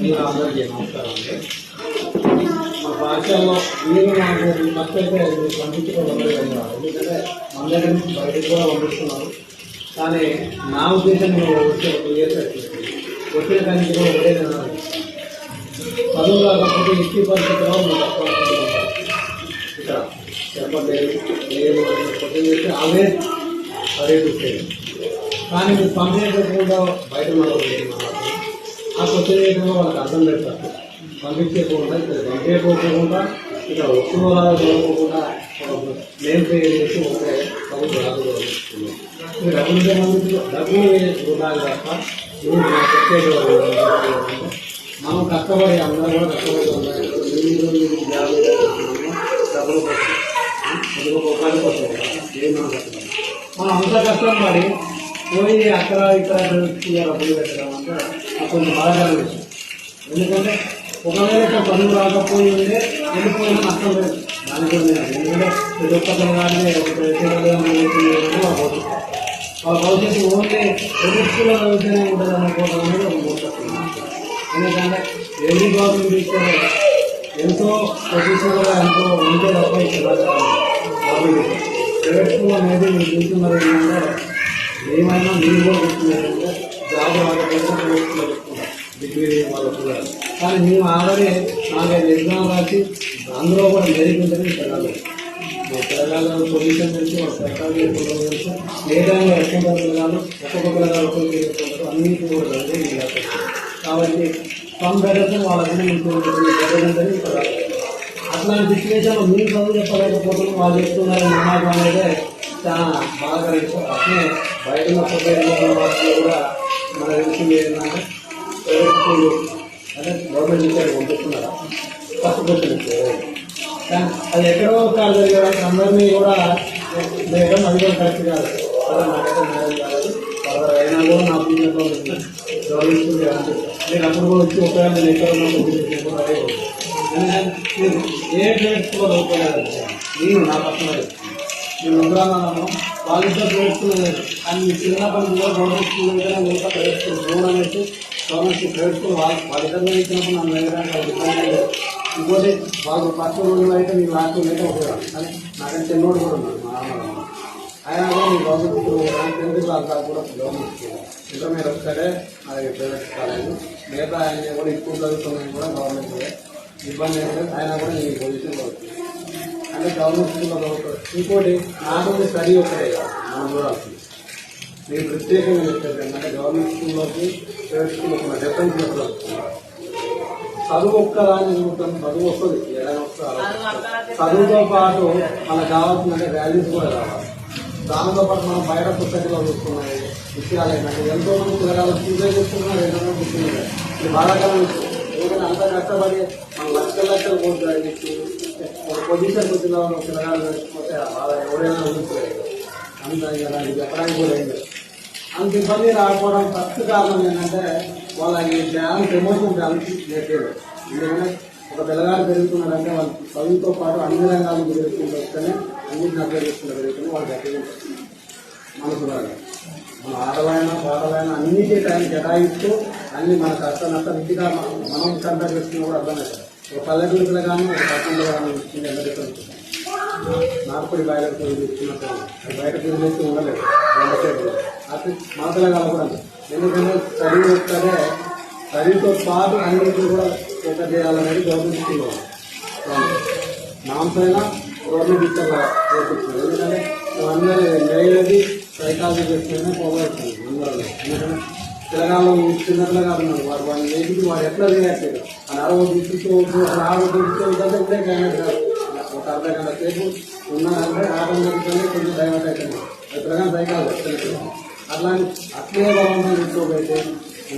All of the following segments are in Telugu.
మీరు అందరికీ నమస్కారం అండి మా భాషల్లో మీరు నాకు ఫస్ట్ పంపించడం మొదలుపెట్టారు ఎందుకంటే మన దగ్గర నుంచి బయటకు కూడా పంపిస్తున్నారు కానీ నా ఉద్దేశం వచ్చే ఒక ఇయర్స్ వచ్చిన దానికి కూడా ఒకటే తినాలి చదువు కాకపోతే పరిస్థితిలో మీరు తక్కువ ఇక్కడ చెప్పలేదు లేదు అని క్వశ్చన్ చేస్తే అవే అదే చూసేది కానీ మీరు కంప్లైంట్ పెట్టకుండా బయట మాట్లాడుతున్నారు ఆ క్వశ్చన్ చేయడంలో వాళ్ళకి అర్థం పెడతారు పంపించేయకుండా ఇక్కడ పంపించకపోకుండా ఇక్కడ వస్తువులాగా చూడకుండా నేను పే చేసి ఒకే ప్రభుత్వ రాదు మీరు డబ్బులు ఇవ్వమంటే డబ్బులు వృధాలు తప్ప మీరు నాకు చెప్పేది మనం కష్టపడి అందరూ కూడా కష్టపడి ఉన్నారు మీరు మీరు యాభై వేలు డబ్బులు కోసం అందులో ఉపాధి కోసం ఏం మనం అంత కష్టం పడి పోయి అక్కడ ఇక్కడ డబ్బులు పెట్టడం అంటే నాకు కొంచెం బాధాకరమైన ఎందుకంటే ఒకవేళ ఇక్కడ పనులు రాకపోయి ఉంటే వెళ్ళిపోయినా నష్టం లేదు దాని కూడా ఎందుకంటే ప్రతి ఒక్కరు కానీ వాళ్ళ భవిష్యత్తు ఓన్లీ ప్రభుత్వంలో వ్యవసాయం ఉంటుంది అనుకోవడం అనేది ఒక ఎందుకంటే ఎన్ని గవర్నమెంట్ ఇచ్చారో ఎంతో ప్రొఫెషనల్గా ఎంతో ఉంటే తప్ప ఇక్కడ ప్రైవేట్ స్కూల్ అనేది మీరు చూస్తున్నారు ఏంటంటే ఏమైనా మీరు కూడా చూస్తున్నారంటే జాబ్ రాకపోతే ప్రైవేట్ స్కూల్లో పెట్టుకుంటారు డిగ్రీ వాళ్ళకు కానీ మేము ఆల్రెడీ నాలుగైదు ఎగ్జామ్ రాసి అందులో కూడా మెరిట్ ఉందని మా తెలంగాణ పొజిషన్ నుంచి వాళ్ళ సర్కారు తెలుసు ఏ టైంలో ఎక్కడ పిల్లగాలు ఒక్కొక్క పిల్లగాలు ఒక్కొక్క అన్నింటి కూడా చదివి కాబట్టి సమ్ బెటర్ వాళ్ళకన్నా మీకు బెటర్ అట్లాంటి సిచ్యువేషన్లో మీరు చదువు చెప్పలేకపోతున్నాం వాళ్ళు చెప్తున్నారు నమ్మకం అనేది చాలా బాగా అట్లే బయట ఉన్న వాళ్ళు కూడా మన తెలిసింది ఏంటంటే స్కూల్ అంటే గవర్నమెంట్ నుంచి పంపిస్తున్నారా కష్టపడుతుంది కానీ అది ఎక్కడో కాదు జరిగేవారికి అందరినీ కూడా వేయడం అది కూడా కరెక్ట్ కాదు. అలా నాకైతే న్యాయం కాదు ఫర్దర్ అయినా కూడా నా పిల్లలు గవర్నమెంట్ స్కూల్ అనిపిస్తుంది నేను అప్పుడు కూడా వచ్చి ఒకవేళ నేను ఎక్కడ ఉన్నా కొద్దిగా కూడా మీరు ఏ ప్రైవేట్ నేను నా పక్కన నేను ఉగ్రామాలను వాళ్ళిద్దరు ప్రైవేట్ కానీ మీ చిన్నప్పటి కూడా గవర్నమెంట్ స్కూల్ అయినా మిగతా ప్రైవేట్ స్కూల్ గోన్ అనేసి గవర్నమెంట్ స్కూల్ ప్రైవేట్ స్కూల్ వాళ్ళ వాళ్ళిద్దరు ఇచ్చినప్పుడు నన్ను వేయడానికి ఇంకోటి వాళ్ళు పక్క రోజులు అయితే ఉపయోగం కానీ నాకంటే చిన్నోడు కూడా ఉన్నాడు మా అమ్మ కూడా మీ గవర్నమెంట్ స్కూల్ కూడా గవర్నమెంట్ స్కూల్ ప్రైవేట్ కాలేజ్. మిగతా ఆయన కూడా ఎక్కువ చదువుతున్నాయి కూడా గవర్నమెంట్ ఇబ్బంది ఏం లేదు అయినా కూడా నేను ఈ పొజిషన్లో వచ్చింది అంటే గవర్నమెంట్ స్కూల్లో చదువుతారు ఇంకోటి నాకు స్టడీ ఒకటే. కాదు మనం చూడాల్సింది నేను ప్రత్యేకంగా చెప్పేది ఏంటంటే గవర్నమెంట్ స్కూల్లోకి ప్రైవేట్ స్కూల్ ఒక డిఫరెన్స్ చెప్పాలి చదువు ఒక్కదాన్ని చూడటం చదువు వస్తుంది. ఏదైనా వస్తుంది చదువుతో పాటు మనకు కావాల్సిన వాల్యూస్ కూడా రావాలి. దానితో పాటు మనం బయట పుస్తకాలు చూస్తున్నాయి విషయాలు ఏంటంటే ఎంతో మంది పిల్లగాలు పూజలు చేస్తున్నారు ఎంతో మంది చూస్తున్నారు ఇది బాధాకరం విషయం అంత కష్టపడి మనం లక్షల లక్షలు కోట్లు అడిగించి ఒక పొజిషన్ వచ్చిన వాళ్ళు పిల్లగాలు వేసుకుంటే బాధ ఎవరైనా ఊహించలేదు. అంత చెప్పడానికి కూడా అయింది అంత ఇబ్బంది రాకపోవడం ఫస్ట్ కారణం ఏంటంటే వాళ్ళకి డ్యాన్స్ ప్రమోషన్ బ్యాలెన్స్ లేదు. ఎందుకంటే ఒక పిల్లగాడు పెరుగుతున్నారంటే వాళ్ళు చదువుతో పాటు అన్ని రంగాలు పెరుగుతుంటే వస్తేనే అన్నింటిని అర్థం చేసుకుంటూ పెరుగుతుంది వాళ్ళు గట్టిగా మనసు రాదు మన ఆడలైనా పాటలైనా అన్నిటి టైం కేటాయిస్తూ అన్ని మన కష్ట నష్టం ఇంటిగా మనం మనం కంపేర్ కూడా అర్థమవుతుంది ఒక పల్లెటూరు కానీ ఒక పట్టణంలో కానీ ఇచ్చింది ఎంత డిఫరెన్స్ నార్పడి బయటకు పోయి అది బయట తిరిగి ఉండలేదు. ఎంతసేపు అట్లా మన పిల్లగాలు కూడా ఎందుకంటే చదువు వస్తేనే చదువుతో పాటు అన్నింటినీ కూడా ఫోకస్ చేయాలనేది గవర్నమెంట్ మాంసైనా గవర్నమెంట్ ఇచ్చారు ఎందుకంటే అందరూ మేనేది సైకాలజీ చేస్తేనే పోగొడుతుంది అందరూ ఎందుకంటే తెలంగాణలో చిన్న పిల్లగాడు ఉన్నారు. వాడు వాడిని నేర్పించి వాడు ఎట్లా రియాక్ట్ ఆ అని అరవై తీసుకుంటూ ఆరు తీసుకుంటే ఉంటే క్యానెట్ కాదు. ఒక అర్ధ గంట సేపు ఉన్నారంటే ఆటోమేటిక్గానే కొంచెం డైవర్ట్ అవుతుంది. ఎప్పుడైనా సైకాలజీ అట్లాంటి అట్లే బలవంతం తీసుకోబోతే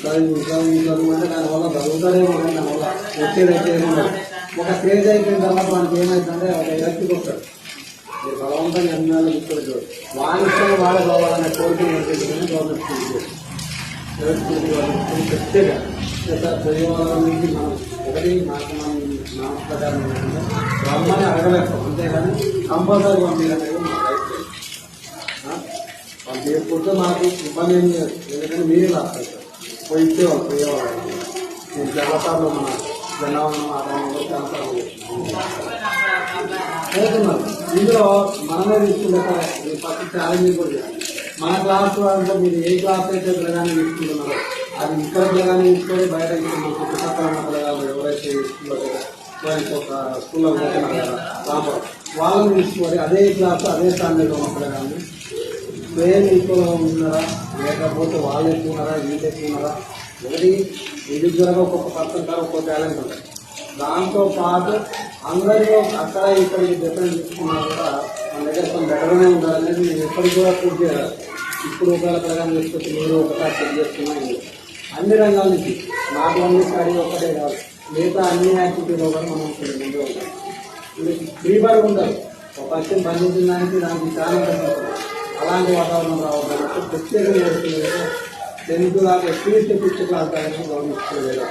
చదువు చదువు చదువు అంటే దానివల్ల చదువుతారేమో దానివల్ల వచ్చేది అయితే ఒక స్టేజ్ అయిపోయిన తర్వాత మనకి ఏమైందంటే ఒక ఎలక్ట్రిక్ వస్తాడు. మీరు బలవంతంగా ఎన్ని నెలలు కూర్చోవచ్చు వాని ఇష్టం వాడే కావాలనే కోరిక గవర్నమెంట్ చదివే వాళ్ళ నుంచి మనం ఒకటి నాకు మనం నామ ప్రకారం రమ్మని అడగలేస్తాం అంతేగాని కంపల్సరీ పంపించలేదు మా రైట్. ఆ? పంపించకపోతే నాకు ఇబ్బంది ఏం లేదు. ఎందుకంటే మీరే సార్ పోయి ఇచ్చేవాళ్ళు పోయేవాళ్ళు. నేను చాలాసార్లు మన జనాభా ఆదాయంలో చాలాసార్లు చేస్తున్నారు ఇందులో మనమే తీసుకుంటే సార్ ఈ ఫస్ట్ ఛాలెంజ్ కూడా మన క్లాస్ వాళ్ళలో మీరు ఏ క్లాస్ అయితే పిల్లగానే తీసుకుంటున్నారో అది ఇక్కడ పిల్లగానే తీసుకొని బయట ఇక్కడ చుట్టుపక్కల ఉన్న పిల్లగాళ్ళు ఎవరైతే స్కూల్లో కదా ఒక స్కూల్లో పోతున్నారు వాళ్ళని తీసుకొని అదే క్లాస్ అదే స్టాండర్డ్ ఉన్న పిల్లగాన్ని సేమ్ ఈక్వల్ ఉన్నారా లేకపోతే వాళ్ళు ఎక్కువ ఉన్నారా వీళ్ళు ఎక్కువ ఉన్నారా? ఒకటి ఇండివిజువల్గా ఒక్కొక్క పర్సన్ కాదు ఒక్కొక్క టాలెంట్ ఉంటుంది దాంతోపాటు అందరిలో అక్కడ ఇక్కడ డిఫరెన్స్ తీసుకున్నా కూడా మన దగ్గర కొంచెం బెటర్గానే ఉండాలనేది నేను ఎప్పటికి కూడా పూర్తి చేయాలి. ఇప్పుడు ఒకవేళ ప్రకారం చేసుకొచ్చి మీరు ఒకసారి చెక్ చేసుకున్నాను అన్ని రంగాల నుంచి నాకు అన్ని స్టడీ ఒకటే కాదు మిగతా అన్ని యాక్టివిటీలో కూడా మనం కొంచెం ముందు ఉంటాం ఫ్రీ బర్గ్ ఉండాలి ఒక పక్షం పండించిన దానికి దానికి చాలా కష్టపడుతుంది అలాంటి వాతావరణం రావడానికి ప్రత్యేకంగా చేస్తుంది టెన్త్ దాకా ఎట్లీస్ట్ ఫిఫ్త్ క్లాస్ దాకా గమనించుకోలేదు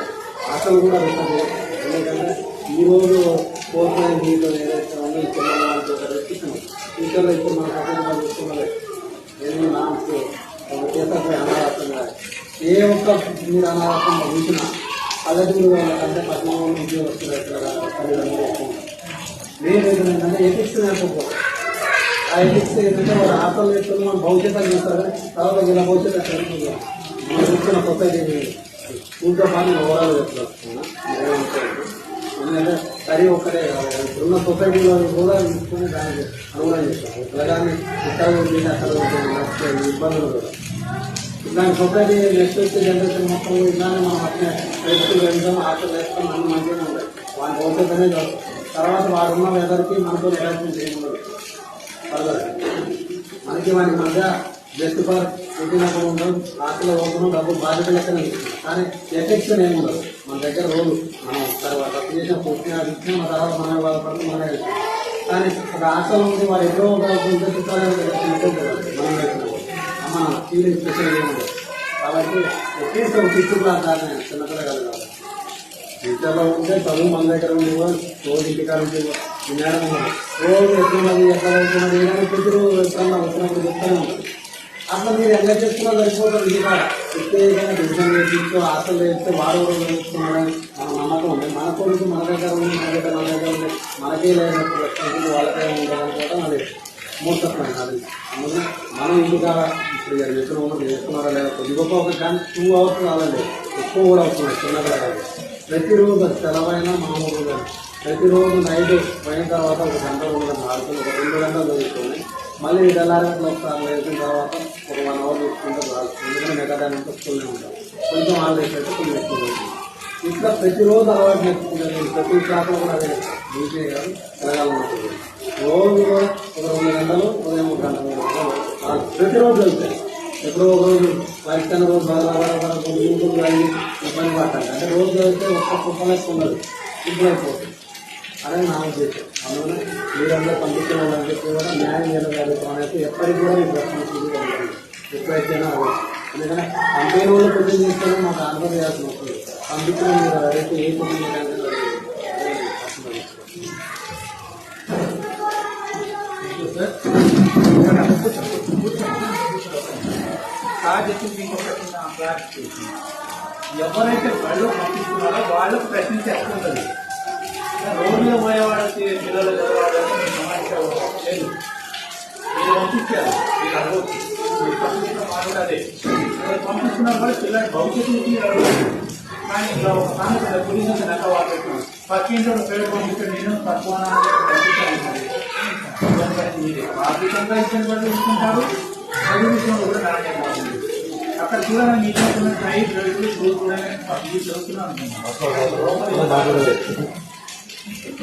అసలు కూడా పెట్టదు ఎందుకంటే ఈరోజు ఫోర్త్ నైన్ దీంట్లో ఏదైతే ఉందో ఈ చిన్న వాళ్ళకి ఒక రెస్ట్రిక్షన్ టీచర్లు ఇప్పుడు మన పక్కన చూస్తున్నదే నేను నాకు చేసే అనాథంగా ఏ ఒక్క మీరు అనాథం చూసినా పల్లెటూరు వాళ్ళకంటే పట్టణంలో నుంచి వస్తున్నారు తల్లిదండ్రులు ఎక్కువ ఉంటారు. మెయిన్ రీజన్ ఏంటంటే ఎథిక్స్ నేర్పకపోవడం ఆ ఎథిక్స్ ఏంటంటే వాడు ఆటలు నేర్చుకుని మనం భవిష్యత్తు చూస్తారు తర్వాత ఇలా భవిష్యత్తు ఎట్లా ఉంటుంది? మనం చూస్తున్న సొసైటీ దీంతో పాటు ఓవరాల్ చెప్తాను ఎందుకంటే సరి ఒకటే కాదు ఇప్పుడున్న సొసైటీలో కూడా తీసుకుని దానికి అనుగుణంగా చేస్తాం ప్రజాన్ని ఇక్కడ ఉంటుంది అక్కడ ఇబ్బందులు కూడా దాని సొసైటీ నెక్స్ట్ వచ్చే జనరేషన్ మొత్తం ఇలానే మనం అట్లే రైతులు వెళ్తాం ఆటలు వేస్తాం అన్ని మంచిగా ఉంటాయి వాళ్ళ భవిష్యత్తు అనేది తర్వాత వారు ఉన్న వెదర్కి మనతో అటాచ్మెంట్ చేయకూడదు ఫర్దర్ మనకి వాటి మధ్య జస్ట్ ఫర్ పెట్టినప్పుడు ఉండదు. ఆటలో పోకుండా డబ్బు బాధ్యత లెక్కనే కానీ ఎఫెక్షన్ ఏమి ఉండదు మన దగ్గర రోజు మనం తర్వాత చేసిన పూర్తిగా ఇచ్చిన మన తర్వాత మనమే బాధపడుతుంది మనమే కానీ ఒక ఆటలో ఉంది వాడు ఎప్పుడో ఒక గుంట చుట్టాలని మనం అమ్మ ఫీలింగ్ స్పెషల్ ఏమి ఉండదు. కాబట్టి ఒకేసారి ఒక ఫిఫ్త్ క్లాస్ దాకా చిన్నపిల్లగాలు కాదు. టీచర్లో ఉంటే చదువు మన దగ్గర ఉంది రోజు ఇంటికాడ ఉంటే వినడం ఉండదు. రోజు ఎట్లున్నది ఎక్కడ వెళ్తున్నది ఏదైనా కుదురు ఎప్పుడన్నా వచ్చినప్పుడు చెప్తానే ఉంటుంది అట్లా మీరు ఎలా చేస్తున్నా సరిపోతుంది ఇది కూడా ప్రత్యేకంగా డివిజన్ చేసి ఆశలు వేస్తే వారు కూడా నేర్చుకున్నాడని మన నమ్మకం ఉంది. మన కొడుకు మన దగ్గర ఉంది మన దగ్గర మన దగ్గర ఉంది. మనకే లేనప్పుడు రెస్పాన్సిబిలిటీ వాళ్ళకే ఉండాలనుకోవడం అది మూర్తత్వం కాదు. అందుకని మనం ఇంటికా ఇప్పుడు ఇక ఎక్కడ ఉన్నది చేస్తున్నారా లేదా? కొద్ది గొప్ప ఒక కానీ టూ అవర్స్ కావాలండి ఎక్కువ కూడా వస్తున్నాయి చిన్నగా కాదు. ప్రతిరోజు అది సెలవైనా మామూలు ప్రతిరోజు నైట్ పోయిన తర్వాత ఒక గంట రెండు గంటలు ఒక రెండు గంటలు చదువుకొని మళ్ళీ తెల్లారేట్లో ఒకసారి వేసిన తర్వాత ఒక వన్ అవర్ చూసుకుంటే రాదు ఎందుకంటే మిగతా దాని అంతా స్కూల్నే ఉంటాం కొంచెం వాళ్ళు అయితే కొంచెం ఎక్కువ అవుతుంది ఇట్లా ప్రతిరోజు అలవాటు నేర్చుకుంటాను ప్రతి క్లాస్లో కూడా అదే డీజే గారు తెలంగాణ రోజు కూడా ఒక రెండు గంటలు ఉదయం ఒక గంట మూడు గంటలు ప్రతిరోజు వెళ్తాయి ఎప్పుడో ఒక రోజు పరీక్ష రోజు బాగా బాగా కొన్ని ఇబ్బంది పడతాను అంటే రోజు వెళ్తే ఒక్క కుప్పలేసి ఇబ్బంది అయిపోతుంది అదే నా ఉద్దేశం. అందువల్ల మీరందరూ పంపించిన వాళ్ళని చెప్పి కూడా న్యాయం జరగలుగుతాం అనేది ఎప్పటికి కూడా మీకు రెస్పాన్సిబిలిటీ ఉంటుంది ఎప్పుడైతేనే ఎందుకంటే కంపెనీ వాళ్ళు పొద్దున్న చేస్తేనే మాకు ఆన్సర్ చేయాల్సిన వస్తుంది పంపించిన మీరు అదైతే ఏ పొద్దున్న సాధ్యత ఇంకొకటి ఎవరైతే బడిలో పంపిస్తున్నారో వాళ్ళకు ప్రశ్నించే రోడ్లో పోయే పిల్లలు చదవాలని సమస్య లేదు. మీరు పంపించారు మీరు అడగవచ్చు మీరు పంపించిన మాట అదే. మీరు కూడా పిల్లలు భవిష్యత్తు అడగవచ్చు కానీ ఇలా ఒక సామెత గురించి నెల వాళ్ళు పేరు పంపిస్తే నేను తక్కువ ఆర్థికంగా చదువు విషయంలో కూడా నాణ్యం అక్కడ చూడాలని మీకు చదువుతున్నాను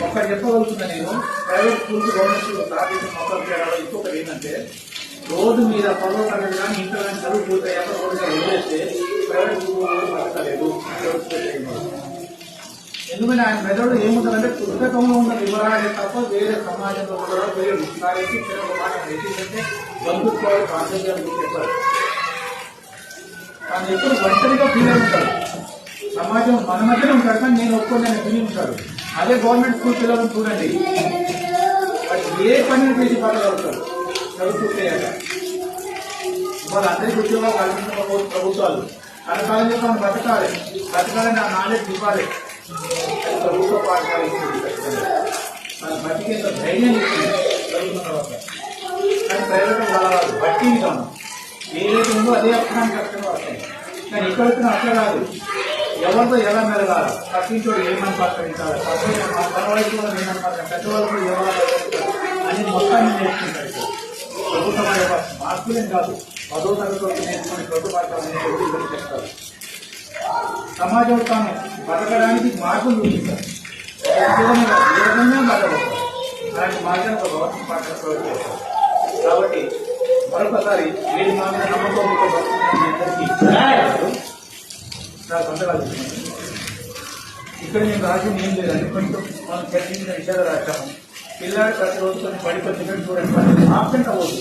ఒక్కటి చెప్పగలుగుతున్నా నేను. ప్రైవేట్ స్కూల్స్ గవర్నమెంట్ స్కూల్ తారీఖు మొత్తం తేడాలో ఇంకొకటి ఏంటంటే రోడ్డు మీద పదవ తరగతి కానీ ఇంటర్ కానీ చదువు పూర్తయ్యాక రోడ్డు మీద వదిలేస్తే ప్రైవేట్ స్కూల్ వాళ్ళు బతకలేదు ఎందుకంటే ఆయన మెదడు ఏముంటుందంటే పుస్తకంలో ఉన్న వివరాలే తప్ప వేరే సమాజంలో కూడా వేరే విషయాలకి పిల్లల మాట ఏంటంటే బంధుత్వాలు బాధ్యతలు చెప్పారు. కానీ ఎప్పుడు ఒంటరిగా ఫీల్ అవుతారు సమాజం మన మధ్యనే ఉంటారు కానీ నేను ఒప్పుకోలేని ఫీల్ ఉంటాడు అదే గవర్నమెంట్ స్కూల్ పిల్లలను చూడండి. ఏ పని చేసి పడగలుగుతారు చదువుకుంటాయట వాళ్ళందరికీ ఉద్యోగాలు కల్పించకపోతే ప్రభుత్వాలు. కనకాలం చెప్పి మనం బతకాలి బతకాలని ఆ నాలెడ్జ్ ఇవ్వాలి. ప్రభుత్వ పాఠశాల మన బతికేంత ధైర్యం ఇస్తుంది చదువుకున్న తర్వాత కానీ ప్రైవేట్ వాళ్ళ బట్టి ఏదైతే ఉందో అదే అక్షరానికి అక్షరం వస్తాయి కానీ ఇక్కడ వచ్చిన అట్లా కాదు. ఎవరితో ఎలా మెరగాలి పక్కించోడు ఏమని పలకరించాలి పక్కన మన వయసు వాళ్ళు ఏమని పలకరించాలి పెద్దవాళ్ళు కూడా ఎవరు అని మొత్తాన్ని నేర్చుకుంటారు ప్రభుత్వం అనే మార్కులేం కాదు. పదో తరగతి నేర్చుకుని ప్రభుత్వ పాఠశాల చెప్తారు. సమాజం తాను బతకడానికి మార్పులు చూపిస్తారు. ఉద్యోగమే కాదు, ఏ విధంగా బతకవచ్చు అలాంటి మార్గాన్ని ఒక గవర్నమెంట్ పాఠశాల ప్రొవైడ్ కాబట్టి మరొకసారి ఏది మా సంతకాలు. ఇక్కడ నేను రాసింది ఏం లేదండి కొంచెం మనం చర్చించిన విషయాలు రాశాము. పిల్లాడు ప్రతిరోజు కొన్ని బడికి వచ్చినట్టు చూడండి. ఆప్షన్ అవ్వదు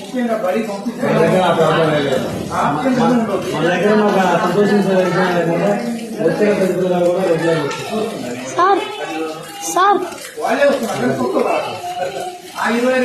ముఖ్యంగా బడి. ఆప్షన్ ఉండదు. వాళ్ళే వస్తున్నారు ఆ ఇరవై